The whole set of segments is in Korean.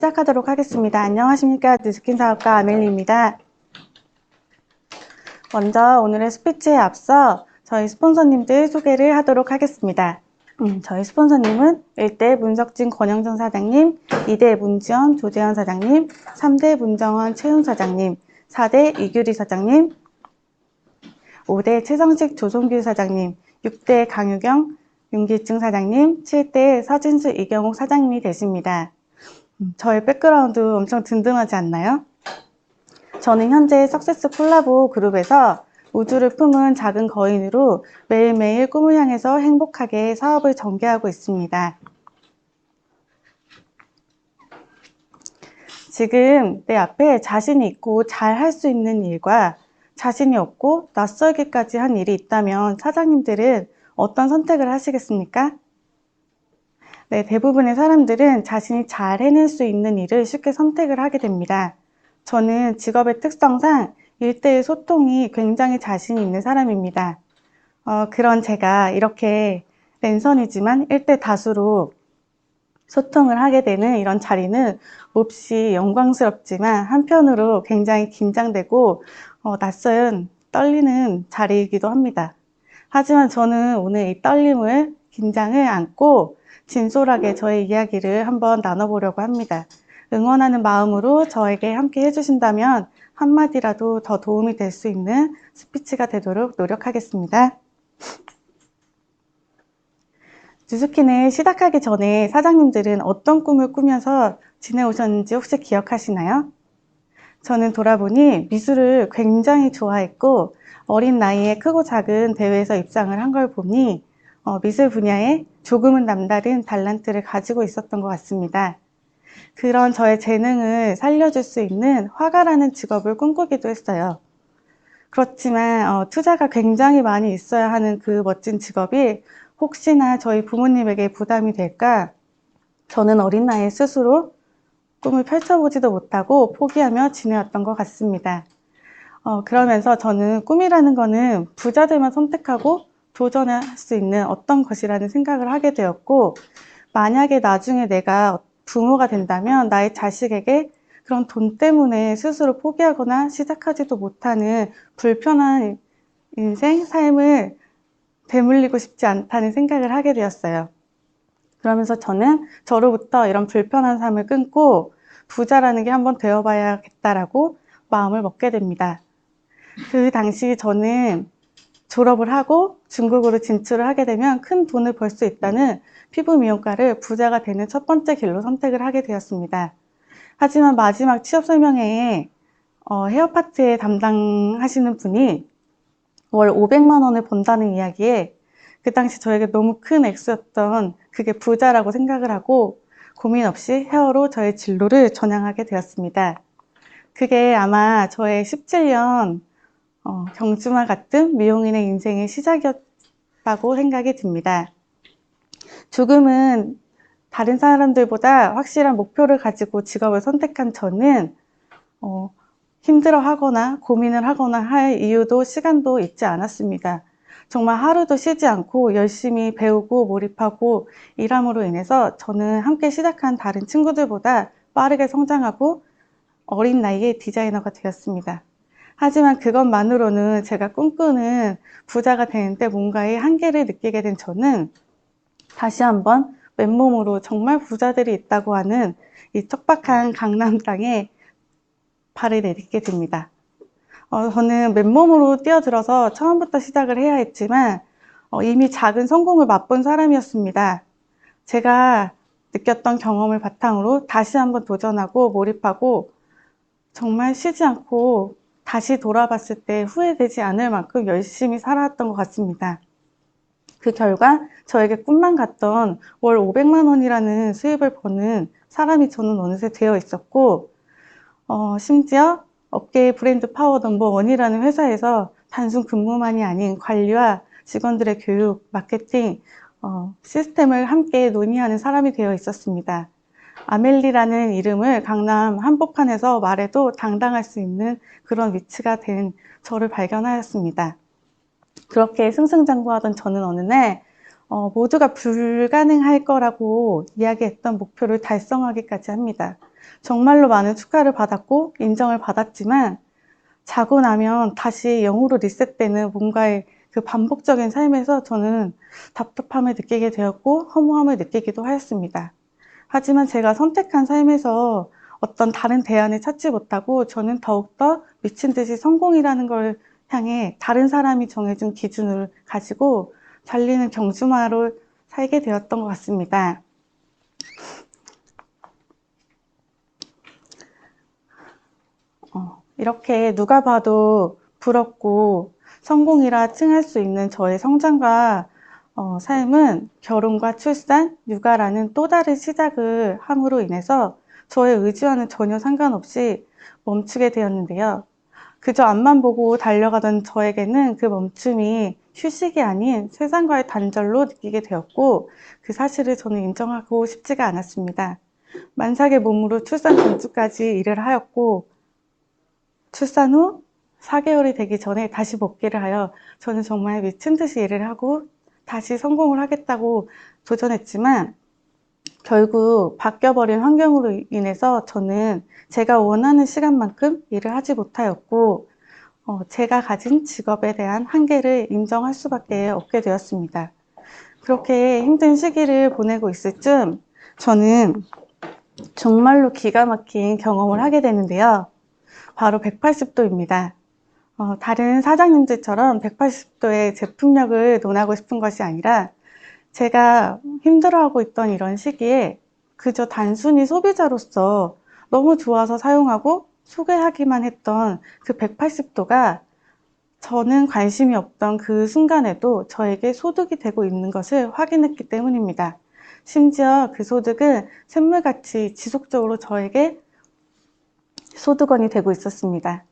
시작하도록 하겠습니다. 안녕하십니까. 뉴스킨 사업가 아멜리입니다. 먼저 오늘의 스피치에 앞서 저희 스폰서님들 소개를 하도록 하겠습니다. 음, 저희 스폰서님은 1대 문석진 권영정 사장님, 2대 문지원 조재현 사장님, 3대 문정원 최훈 사장님, 4대 이규리 사장님, 5대 최성식 조성규 사장님, 6대 강유경 윤기증 사장님, 7대 서진수 이경옥 사장님이 되십니다. 음, 저의 백그라운드 엄청 든든하지 않나요? 저는 현재 석세스 콜라보 그룹에서 우주를 품은 작은 거인으로 매일매일 꿈을 향해서 행복하게 사업을 전개하고 있습니다. 지금 내 앞에 자신이 있고 잘 할 수 있는 일과 자신이 없고 낯설기까지 한 일이 있다면 사장님들은 어떤 선택을 하시겠습니까? 네, 대부분의 사람들은 자신이 잘 해낼 수 있는 일을 쉽게 선택을 하게 됩니다. 저는 직업의 특성상 일대의 소통이 굉장히 자신이 있는 사람입니다. 어, 그런 제가 이렇게 랜선이지만 일대 다수로 소통을 하게 되는 이런 자리는 몹시 영광스럽지만 한편으로 굉장히 긴장되고 어, 낯선 떨리는 자리이기도 합니다. 하지만 저는 오늘 이 떨림을 긴장을 안고 진솔하게 저의 이야기를 한번 나눠보려고 합니다. 응원하는 마음으로 저에게 함께 해주신다면 한마디라도 더 도움이 될 수 있는 스피치가 되도록 노력하겠습니다. 주스킨을 시작하기 전에 사장님들은 어떤 꿈을 꾸면서 지내오셨는지 혹시 기억하시나요? 저는 돌아보니 미술을 굉장히 좋아했고 어린 나이에 크고 작은 대회에서 입상을 한 걸 보니 어, 미술 분야에 조금은 남다른 달란트를 가지고 있었던 것 같습니다. 그런 저의 재능을 살려줄 수 있는 화가라는 직업을 꿈꾸기도 했어요. 그렇지만 어, 투자가 굉장히 많이 있어야 하는 그 멋진 직업이 혹시나 저희 부모님에게 부담이 될까 저는 어린 나이에 스스로 꿈을 펼쳐보지도 못하고 포기하며 지내왔던 것 같습니다. 어, 그러면서 저는 꿈이라는 거는 부자들만 선택하고 도전할 수 있는 어떤 것이라는 생각을 하게 되었고 만약에 나중에 내가 부모가 된다면 나의 자식에게 그런 돈 때문에 스스로 포기하거나 시작하지도 못하는 불편한 인생, 삶을 되물리고 싶지 않다는 생각을 하게 되었어요. 그러면서 저는 저로부터 이런 불편한 삶을 끊고 부자라는 게 한번 되어봐야겠다라고 마음을 먹게 됩니다. 그 당시 저는 졸업을 하고 중국으로 진출을 하게 되면 큰 돈을 벌 수 있다는 피부 미용과를 부자가 되는 첫 번째 길로 선택을 하게 되었습니다. 하지만 마지막 취업 설명회에 어, 헤어 파트에 담당하시는 분이 월 500만 원을 번다는 이야기에 그 당시 저에게 너무 큰 액수였던 그게 부자라고 생각을 하고 고민 없이 헤어로 저의 진로를 전향하게 되었습니다. 그게 아마 저의 17년 어, 경주와 같은 미용인의 인생의 시작이었다고 생각이 듭니다. 조금은 다른 사람들보다 확실한 목표를 가지고 직업을 선택한 저는 어, 힘들어 하거나 고민을 하거나 할 이유도 시간도 있지 않았습니다. 정말 하루도 쉬지 않고 열심히 배우고 몰입하고 일함으로 인해서 저는 함께 시작한 다른 친구들보다 빠르게 성장하고 어린 나이에 디자이너가 되었습니다. 하지만 그것만으로는 제가 꿈꾸는 부자가 되는데 뭔가의 한계를 느끼게 된 저는 다시 한번 맨몸으로 정말 부자들이 있다고 하는 이 척박한 강남 땅에 발을 내딛게 됩니다. 어, 저는 맨몸으로 뛰어들어서 처음부터 시작을 해야 했지만 어, 이미 작은 성공을 맛본 사람이었습니다. 제가 느꼈던 경험을 바탕으로 다시 한번 도전하고 몰입하고 정말 쉬지 않고 다시 돌아봤을 때 후회되지 않을 만큼 열심히 살아왔던 것 같습니다. 그 결과 저에게 꿈만 같던 월 500만 원이라는 수입을 버는 사람이 저는 어느새 되어 있었고 어, 심지어 업계의 브랜드 파워 넘버 원이라는 회사에서 단순 근무만이 아닌 관리와 직원들의 교육, 마케팅, 어, 시스템을 함께 논의하는 사람이 되어 있었습니다. 아멜리라는 이름을 강남 한복판에서 말해도 당당할 수 있는 그런 위치가 된 저를 발견하였습니다. 그렇게 승승장구하던 저는 어느 날 어, 모두가 불가능할 거라고 이야기했던 목표를 달성하기까지 합니다. 정말로 많은 축하를 받았고 인정을 받았지만 자고 나면 다시 0으로 리셋되는 뭔가의 그 반복적인 삶에서 저는 답답함을 느끼게 되었고 허무함을 느끼기도 하였습니다. 하지만 제가 선택한 삶에서 어떤 다른 대안을 찾지 못하고 저는 더욱더 미친 듯이 성공이라는 걸 향해 다른 사람이 정해준 기준을 가지고 달리는 경주마로 살게 되었던 것 같습니다. 어, 이렇게 누가 봐도 부럽고 성공이라 칭할 수 있는 저의 성장과 어, 삶은 결혼과 출산, 육아라는 또 다른 시작을 함으로 인해서 저의 의지와는 전혀 상관없이 멈추게 되었는데요. 그저 앞만 보고 달려가던 저에게는 그 멈춤이 휴식이 아닌 세상과의 단절로 느끼게 되었고 그 사실을 저는 인정하고 싶지가 않았습니다. 만삭의 몸으로 출산 전주까지 일을 하였고 출산 후 4개월이 되기 전에 다시 복귀를 하여 저는 정말 미친 듯이 일을 하고 다시 성공을 하겠다고 도전했지만 결국 바뀌어버린 환경으로 인해서 저는 제가 원하는 시간만큼 일을 하지 못하였고 어, 제가 가진 직업에 대한 한계를 인정할 수밖에 없게 되었습니다. 그렇게 힘든 시기를 보내고 있을 쯤 저는 정말로 기가 막힌 경험을 하게 되는데요. 바로 180도입니다. 어, 다른 사장님들처럼 180도의 제품력을 논하고 싶은 것이 아니라 제가 힘들어하고 있던 이런 시기에 그저 단순히 소비자로서 너무 좋아서 사용하고 소개하기만 했던 그 180도가 저는 관심이 없던 그 순간에도 저에게 소득이 되고 있는 것을 확인했기 때문입니다. 심지어 그 소득은 샘물같이 지속적으로 저에게 소득원이 되고 있었습니다.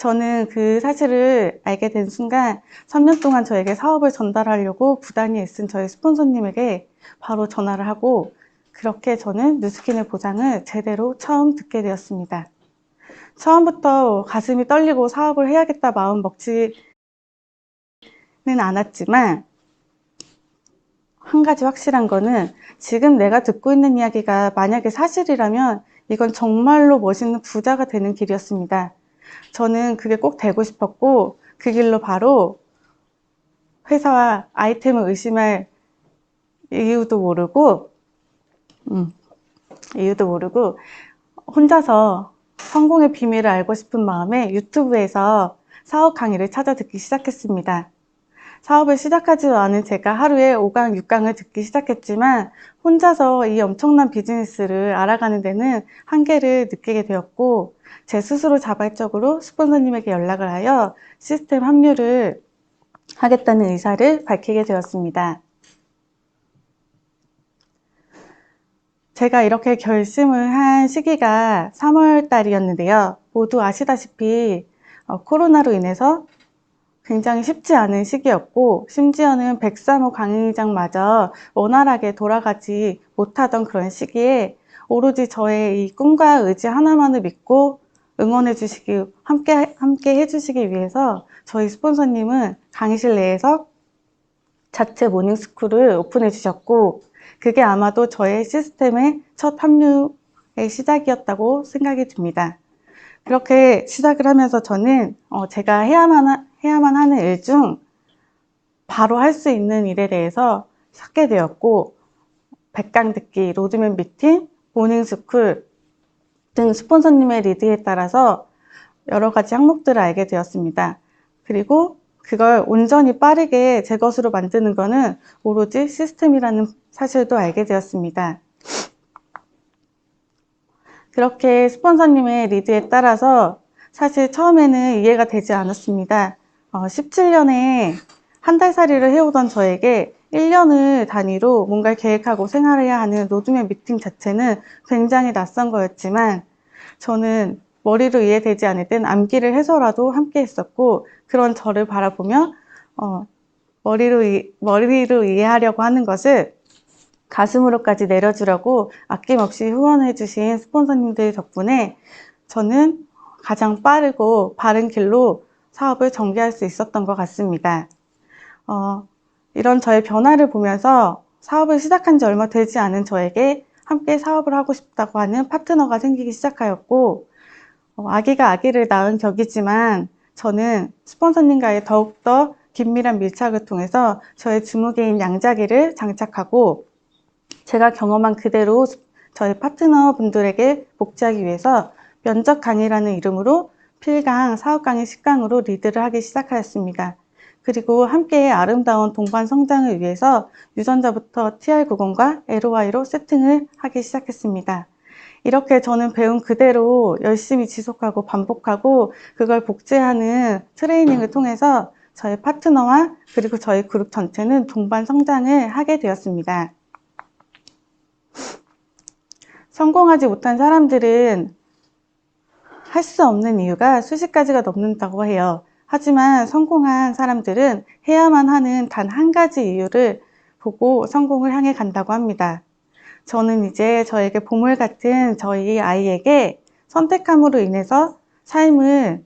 저는 그 사실을 알게 된 순간 3년 동안 저에게 사업을 전달하려고 부단히 애쓴 저희 스폰서님에게 바로 전화를 하고 그렇게 저는 뉴스킨의 보장을 제대로 처음 듣게 되었습니다. 처음부터 가슴이 떨리고 사업을 해야겠다 마음 먹지는 않았지만 한 가지 확실한 거는 지금 내가 듣고 있는 이야기가 만약에 사실이라면 이건 정말로 멋있는 부자가 되는 길이었습니다. 저는 그게 꼭 되고 싶었고 그 길로 바로 회사와 아이템을 의심할 이유도 모르고 음, 이유도 모르고 혼자서 성공의 비밀을 알고 싶은 마음에 유튜브에서 사업 강의를 찾아 듣기 시작했습니다. 사업을 시작하지도 않은 제가 하루에 5강, 6강을 듣기 시작했지만 혼자서 이 엄청난 비즈니스를 알아가는 데는 한계를 느끼게 되었고 제 스스로 자발적으로 스폰서님에게 연락을 하여 시스템 합류를 하겠다는 의사를 밝히게 되었습니다. 제가 이렇게 결심을 한 시기가 3월 달이었는데요. 모두 아시다시피 어, 코로나로 인해서 굉장히 쉽지 않은 시기였고 심지어는 103호 강의장마저 원활하게 돌아가지 못하던 그런 시기에 오로지 저의 이 꿈과 의지 하나만을 믿고 응원해 주시기 함께 함께 해 주시기 위해서 저희 스폰서님은 강의실 내에서 자체 모닝 스쿨을 오픈해 주셨고 그게 아마도 저의 시스템의 첫 합류의 시작이었다고 생각이 듭니다. 그렇게 시작을 하면서 저는 어 제가 해야만 해야만 하는 일 중 바로 할 수 있는 일에 대해서 찾게 되었고 백강 듣기, 로드맵 미팅, 모닝 스쿨 등 스폰서님의 리드에 따라서 여러 가지 항목들을 알게 되었습니다. 그리고 그걸 온전히 빠르게 제 것으로 만드는 것은 오로지 시스템이라는 사실도 알게 되었습니다. 그렇게 스폰서님의 리드에 따라서 사실 처음에는 이해가 되지 않았습니다. 어, 17년에 한 달살이를 해오던 저에게 1년을 단위로 뭔가를 계획하고 생활해야 하는 로드맵 미팅 자체는 굉장히 낯선 거였지만 저는 머리로 이해되지 않을 땐 암기를 해서라도 함께 했었고 그런 저를 바라보며 어, 머리로, 이, 머리로 이해하려고 하는 것을 가슴으로까지 내려주려고 아낌없이 후원해 주신 스폰서님들 덕분에 저는 가장 빠르고 바른 길로 사업을 전개할 수 있었던 것 같습니다. 어, 이런 저의 변화를 보면서 사업을 시작한 지 얼마 되지 않은 저에게 함께 사업을 하고 싶다고 하는 파트너가 생기기 시작하였고, 어, 아기가 아기를 낳은 격이지만 저는 스폰서님과의 더욱더 긴밀한 밀착을 통해서 저의 주무개인 양자기를 장착하고 제가 경험한 그대로 저희 파트너 분들에게 복지하기 위해서 면접 강의라는 이름으로 필강, 사업 강의, 식강으로 리드를 하기 시작하였습니다. 그리고 함께 아름다운 동반 성장을 위해서 유전자부터 TR90과 LOI로 세팅을 하기 시작했습니다. 이렇게 저는 배운 그대로 열심히 지속하고 반복하고 그걸 복제하는 트레이닝을 통해서 저희 파트너와 그리고 저희 그룹 전체는 동반 성장을 하게 되었습니다. 성공하지 못한 사람들은 할 수 없는 이유가 수십 가지가 넘는다고 해요. 하지만 성공한 사람들은 해야만 하는 단 한 가지 이유를 보고 성공을 향해 간다고 합니다. 저는 이제 저에게 보물 같은 저희 아이에게 선택함으로 인해서 삶을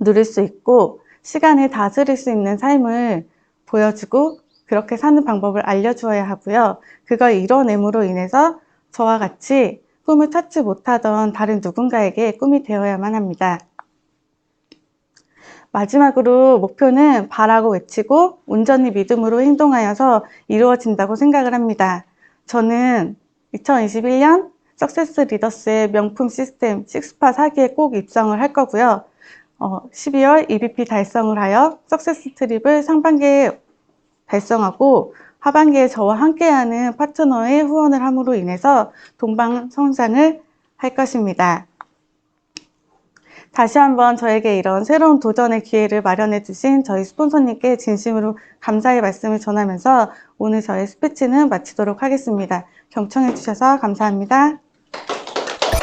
누릴 수 있고 시간을 다스릴 수 있는 삶을 보여주고 그렇게 사는 방법을 알려주어야 하고요. 그걸 이뤄냄으로 인해서 저와 같이 꿈을 찾지 못하던 다른 누군가에게 꿈이 되어야만 합니다. 마지막으로 목표는 바라고 외치고 온전히 믿음으로 행동하여서 이루어진다고 생각을 합니다. 저는 2021년 석세스 리더스의 명품 시스템 식스파 4기에 꼭 입성을 할 거고요. 어, 12월 EBP 달성을 하여 석세스 트립을 상반기에 달성하고 하반기에 저와 함께하는 파트너의 후원을 함으로 인해서 동방 성장을 할 것입니다. 다시 한번 저에게 이런 새로운 도전의 기회를 마련해 주신 저희 스폰서님께 진심으로 감사의 말씀을 전하면서 오늘 저의 스피치는 마치도록 하겠습니다. 경청해 주셔서 감사합니다.